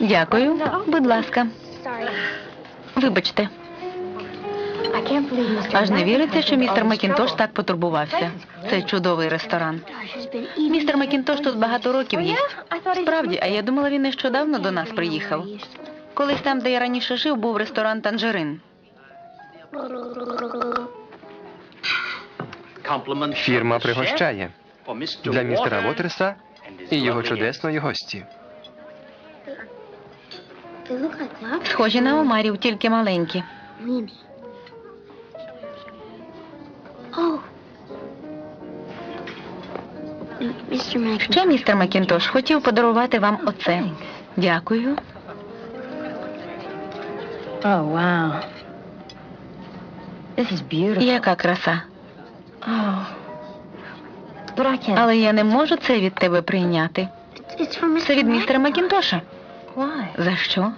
Дякую. Будь ласка. Вибачте. Аж не віриться, що містер Макінтош так потурбувався. Це чудовий ресторан. Містер Макінтош тут багато років їсть. Справді, а я думала, він нещодавно до нас приїхав. Колись там, де я раніше жив, був ресторан Танжерин. Фірма пригощає для містера Вотерса і його чудесної гості. Схожі на омарів, тільки маленькі. Ще містер Макінтош хотів подарувати вам оце. Дякую. Oh, wow. This is beautiful. Яка краса. Oh. But I can't. Але я не можу це від тебе прийняти. Це від містера Макінтоша. За що?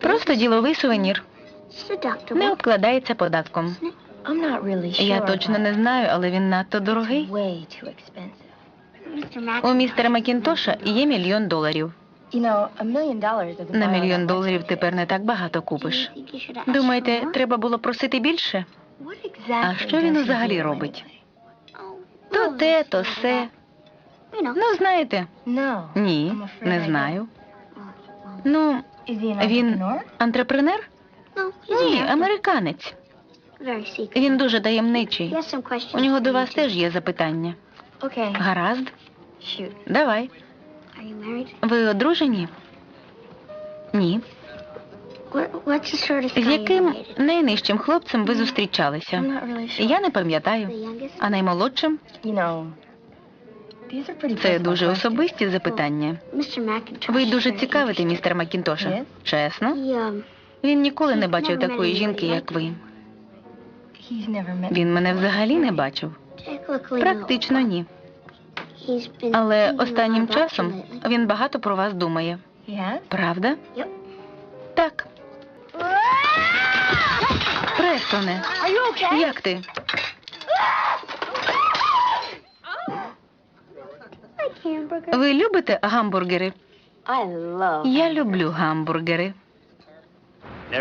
Просто діловий сувенір. Не обкладається податком. Я точно не знаю, але він надто дорогий. У містера Макінтоша є мільйон доларів. На мільйон доларів тепер не так багато купиш. Думаєте, треба було просити більше? А що він взагалі робить? То те, то все. Ну, знаєте, ні, не знаю. Ну, він антрепренер? Ні, американець. Він дуже таємничий. У нього до вас теж є запитання. Гаразд, давай. Ви одружені? Ні. З яким найнижчим хлопцем ви зустрічалися? I'm not really sure. Я не пам'ятаю. А наймолодшим? Це дуже особисті запитання. Ви дуже цікавите, містер Макінтоша. Чесно? Він ніколи не бачив такої жінки, як ви. He's never met Він мене взагалі не бачив. Практично ні. Але останнім часом він багато про вас думає. Правда? Так. Престоне, як ти? Ви любите гамбургери? Я люблю гамбургери.